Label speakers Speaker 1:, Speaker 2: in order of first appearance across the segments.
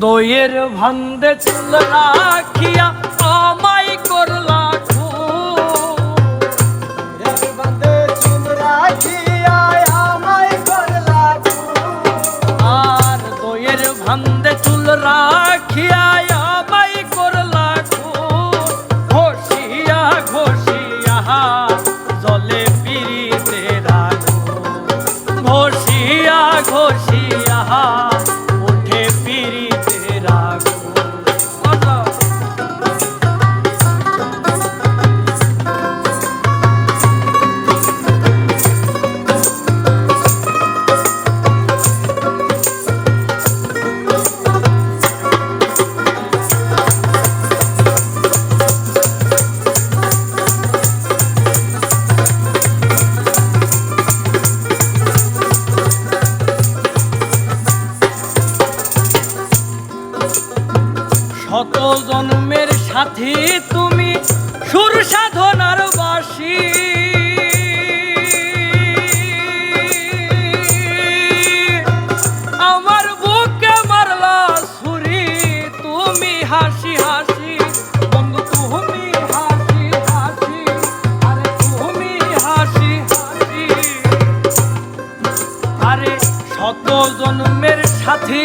Speaker 1: দইয়ের ভান্দে চুল রাখিয়া আমাই করলা আর দইয়ের ভান্দে কত জন্মের সাথী তুমি সুর সাধনার বাসি। আমার বুকে মারলা সুরি তুমি হাসি হাসি, বন্ধু তুমি হাসি হাসি, আরে তুমি হাসি হাসি। আরে শত জন্মের সাথী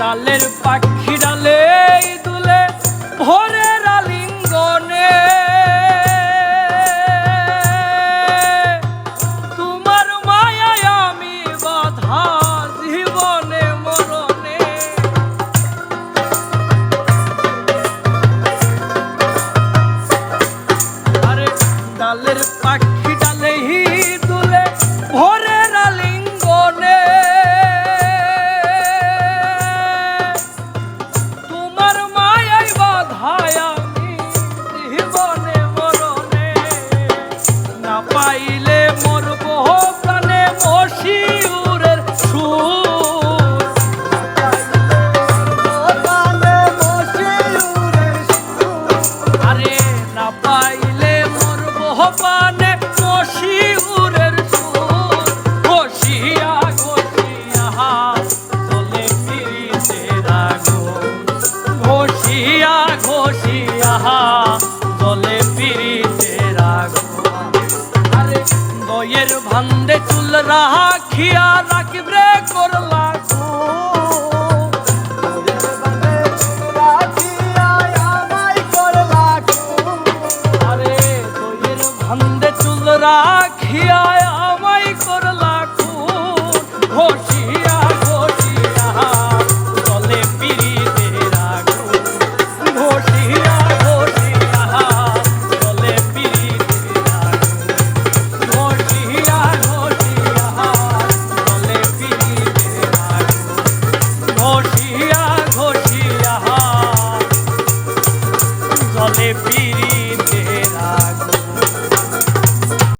Speaker 1: ডালের পাখি ডালে তুলে ভোরের রালিঙ্গনে। তোমার মায়ায় আমি বাধা জীবনে, মরণে। আরে ডালের পাখি
Speaker 2: বিয়ের ভান্দে
Speaker 1: চুল রাখিয়া রাখিব
Speaker 2: রে করলা
Speaker 1: ভান্দে চুল রাখ